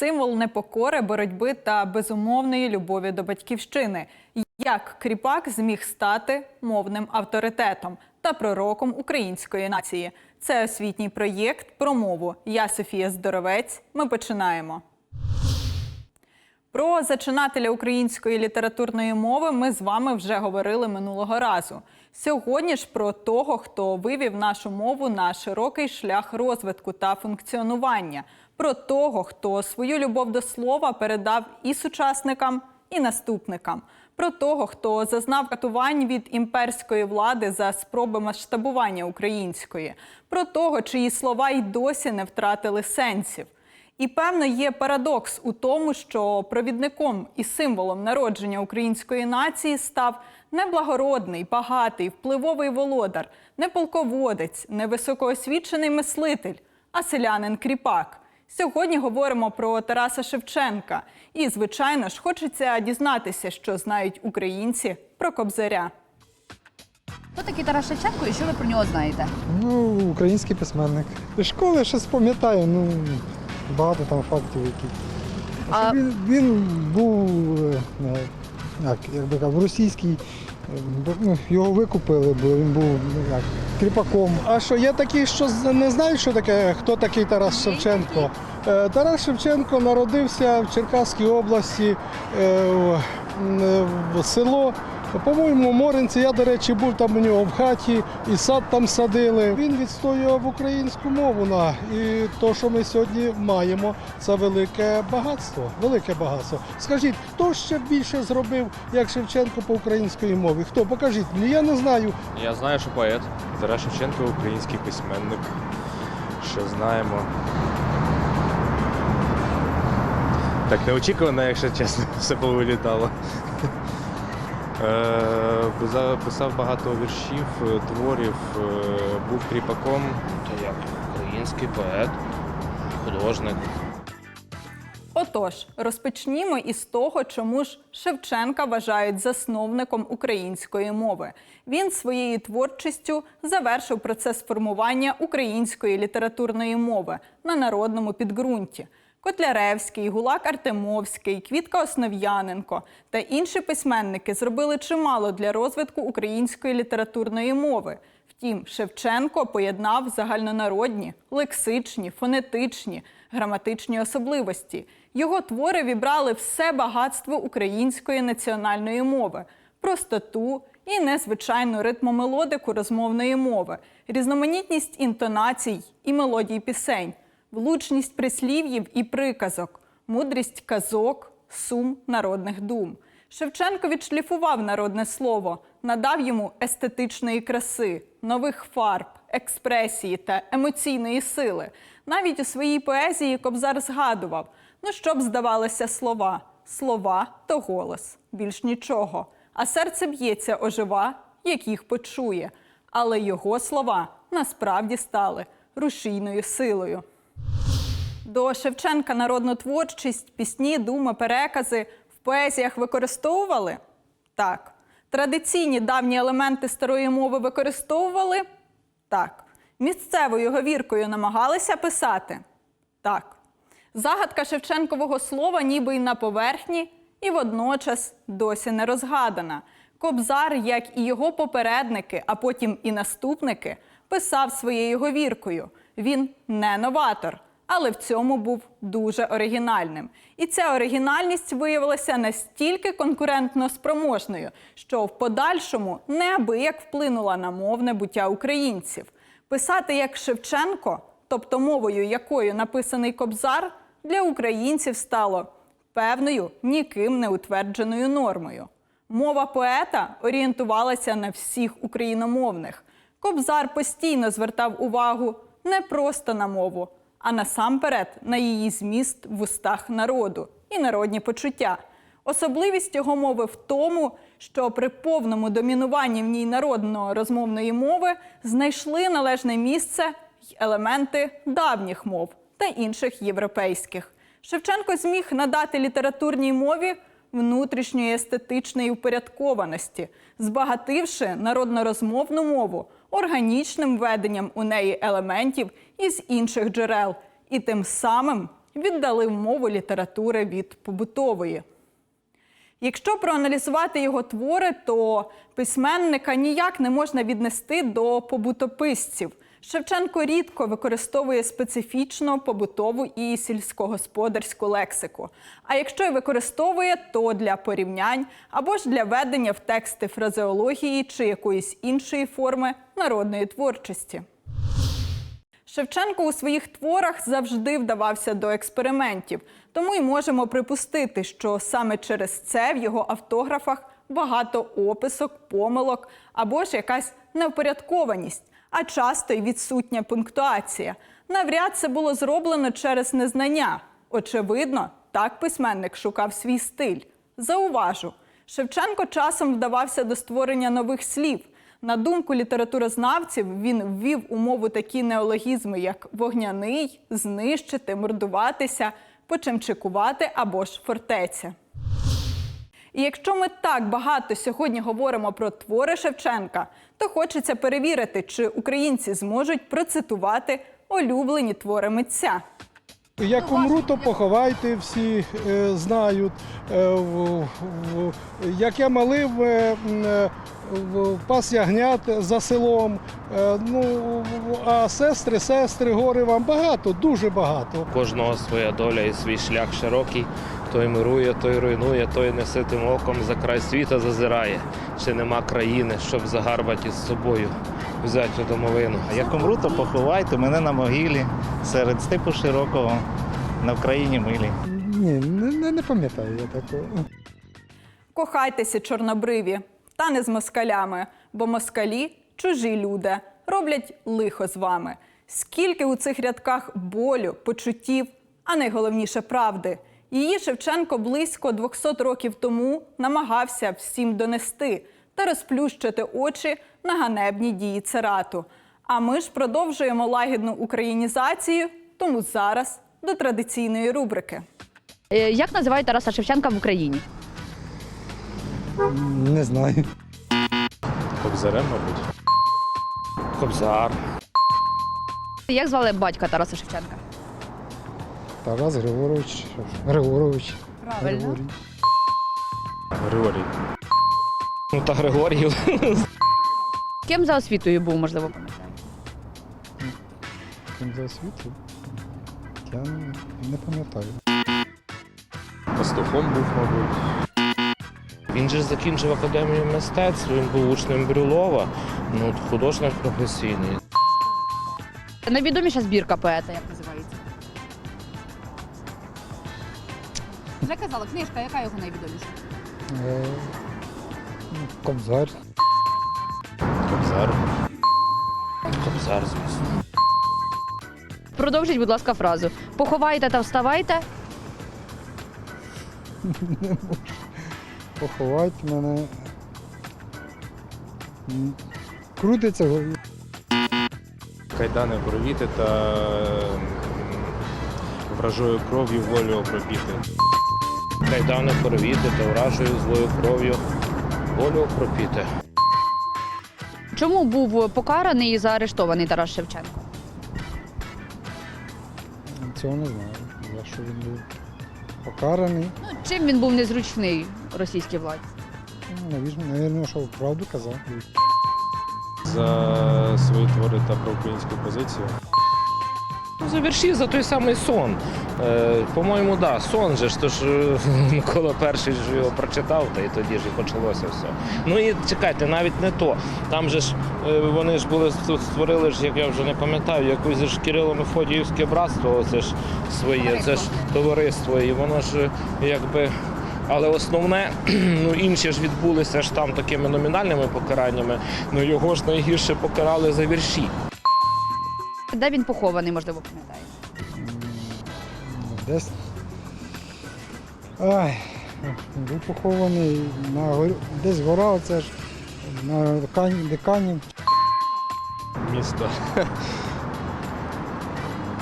символ непокори, боротьби та безумовної любові до батьківщини. Як кріпак зміг стати мовним авторитетом та пророком української нації? Це освітній проєкт про мову. Я Софія Здоровець. Ми починаємо. Про зачинателя української літературної мови ми з вами вже говорили минулого разу. Сьогодні ж про того, хто вивів нашу мову на широкий шлях розвитку та функціонування, про того, хто свою любов до слова передав і сучасникам, і наступникам, про того, хто зазнав катувань від імперської влади за спроби масштабування української, про того, чиї слова й досі не втратили сенсів. І певно є парадокс у тому, що провідником і символом народження української нації став не благородний, багатий, впливовий володар, не полководець, не високоосвічений мислитель, а селянин кріпак. Сьогодні говоримо про Тараса Шевченка. І, звичайно ж, хочеться дізнатися, що знають українці про Кобзаря. Хто такий Тарас Шевченко і що ви про нього знаєте? Ну, український письменник. З школи щось пам'ятаю, ну багато там фактів які. А-. Він, він був е, е, як, як би казав, російський, бо, ну, його викупили, бо він був ну, як, кріпаком. А що є такі, що не знають, що таке, хто такий Тарас Шевченко? Е, Тарас Шевченко народився в Черкаській області, е, в, село. По-моєму, Моринці, я, до речі, був там у нього в хаті, і сад там садили. Він відстоював українську мову. На, і то, що ми сьогодні маємо, це велике багатство. Велике багатство. Скажіть, хто ще більше зробив, як Шевченко по українській мові? Хто? Покажіть мені, я не знаю. Я знаю, що поет Тарас Шевченко український письменник. Ще знаємо. Так неочікувано, якщо чесно, все повилітало. Е, писав- багато віршів, е, творів, е, був кріпаком. Та як український поет, художник. Отож, розпочнімо із того, чому ж Шевченка вважають засновником української мови. Він своєю творчістю завершив процес формування української літературної мови на народному підґрунті. Котляревський, Гулак Артемовський, Квітка Основ'яненко та інші письменники зробили чимало для розвитку української літературної мови. Втім, Шевченко поєднав загальнонародні, лексичні, фонетичні, граматичні особливості. Його твори вібрали все багатство української національної мови, простоту і незвичайну ритмомелодику розмовної мови, різноманітність інтонацій і мелодій пісень, влучність прислів'їв і приказок, мудрість казок, сум народних дум. Шевченко відшліфував народне слово, надав йому естетичної краси, нових фарб, експресії та емоційної сили. Навіть у своїй поезії Кобзар згадував: ну щоб здавалося слова, слова то голос, більш нічого. А серце б'ється ожива, як їх почує. Але його слова насправді стали рушійною силою. До Шевченка народну творчість, пісні, думи, перекази в поезіях використовували? Так. Традиційні давні елементи старої мови використовували? Так. Місцевою говіркою намагалися писати? Так. Загадка Шевченкового слова ніби й на поверхні, і водночас досі не розгадана. Кобзар, як і його попередники, а потім і наступники, писав своєю говіркою. Він не новатор, але в цьому був дуже оригінальним. І ця оригінальність виявилася настільки конкурентно спроможною, що в подальшому неабияк вплинула на мовне буття українців. Писати як Шевченко, тобто мовою якою написаний кобзар, для українців стало певною ніким не утвердженою нормою. Мова поета орієнтувалася на всіх україномовних. Кобзар постійно звертав увагу не просто на мову, а насамперед на її зміст в устах народу і народні почуття. Особливість його мови в тому, що при повному домінуванні в ній народно розмовної мови знайшли належне місце й елементи давніх мов та інших європейських. Шевченко зміг надати літературній мові внутрішньої естетичної упорядкованості, збагативши народнорозмовну мову органічним введенням у неї елементів із інших джерел, і тим самим віддали мову літератури від побутової. Якщо проаналізувати його твори, то письменника ніяк не можна віднести до побутописців. Шевченко рідко використовує специфічно побутову і сільськогосподарську лексику. А якщо й використовує, то для порівнянь або ж для ведення в тексти фразеології чи якоїсь іншої форми народної творчості. Шевченко у своїх творах завжди вдавався до експериментів, тому й можемо припустити, що саме через це в його автографах багато описок, помилок або ж якась невпорядкованість, а часто й відсутня пунктуація. Навряд це було зроблено через незнання. Очевидно, так письменник шукав свій стиль. Зауважу, Шевченко часом вдавався до створення нових слів. На думку літературознавців, він ввів у мову такі неологізми, як вогняний, знищити, мордуватися, почемчикувати або ж фортеця. І якщо ми так багато сьогодні говоримо про твори Шевченка, то хочеться перевірити, чи українці зможуть процитувати улюблені твори митця. Як умру, то поховайте, всі е, знають. Е, в- в- як я малив, е, е, в- пас ягнят за селом. Е, ну, а сестри, сестри, гори вам багато, дуже багато. Кожного своя доля і свій шлях широкий. Той мирує, той руйнує, той неситим оком за край світа зазирає. Чи нема країни, щоб загарбати із собою взяти домовину. А Як умру, то поховайте мене на могилі серед степу широкого на Вкраїні милі. Ні, не, не, не пам'ятаю я такого. Кохайтеся, чорнобриві, та не з москалями, бо москалі чужі люди роблять лихо з вами. Скільки у цих рядках болю, почуттів, а найголовніше правди. Її Шевченко близько 200 років тому намагався всім донести та розплющити очі на ганебні дії царату. А ми ж продовжуємо лагідну українізацію, тому зараз до традиційної рубрики. Е, Як називають Тараса Шевченка в Україні? Не знаю. Кобзарем, мабуть. Кобзар. Як звали батька Тараса Шевченка? Тарас Григорович. Григорович. Правильно. Григорій. Ну та Григорій. Ким за освітою був, можливо, пам'ятаєте? Ким за освіту? Я не, не пам'ятаю. Пастухом був, мабуть. Він же закінчив академію мистецтв, він був учнем Брюлова, ну художник професійний. Найвідоміша збірка поета, як називається? Вже казала, книжка, яка його найвідоміша? Е, ну, Кобзар. Кобзар. Кобзар, звісно. Продовжіть, будь ласка, фразу. Поховайте та вставайте. Поховати мене. М, Крутиться. голові. Кайдани провіти та м, вражою кров'ю волю окропіти. Кайдани порвіти та вражою злою кров'ю волю пропіти. Чому був покараний і заарештований Тарас Шевченко? Цього не знаю. За що він був покараний. Ну, чим він був незручний російській владі? Ну, навіщо, навірно, що правду казав. За свої твори та про українську позицію. За вірші за той самий сон. Е, по-моєму, да, сон же ж, то ж е, Микола перший ж його прочитав, та і тоді ж і почалося все. Ну і чекайте, навіть не то. Там же ж е, вони ж були створили ж, як я вже не пам'ятаю, якусь ж Кирило Мефодіївське братство, це ж своє, це ж товариство, і воно ж е, якби. Але основне, ну інші ж відбулися ж там такими номінальними покараннями. Ну його ж найгірше покарали за вірші. Де він похований, можливо, пам'ятаєте? Десь. Ай, був похований на горі, десь гора, оце ж на декані, декані. Місто.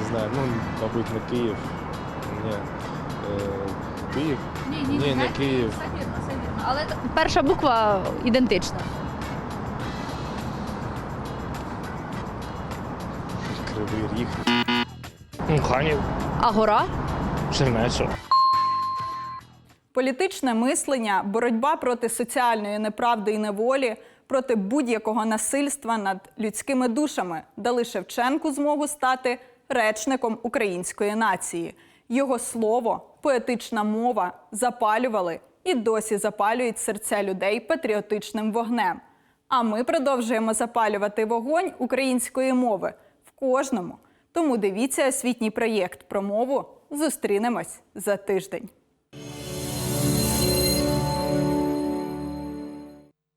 Не знаю, ну, мабуть, не Київ. Ні. Е, Київ? Ні, Ні, не Київ. Все вірно, все вірно. Але перша буква ідентична. Кривий ріг. Ханів. А гора? Чернечо. Політичне мислення, боротьба проти соціальної неправди і неволі, проти будь-якого насильства над людськими душами дали Шевченку змогу стати речником української нації. Його слово, поетична мова запалювали і досі запалюють серця людей патріотичним вогнем. А ми продовжуємо запалювати вогонь української мови кожному. Тому дивіться освітній проєкт про мову. Зустрінемось за тиждень.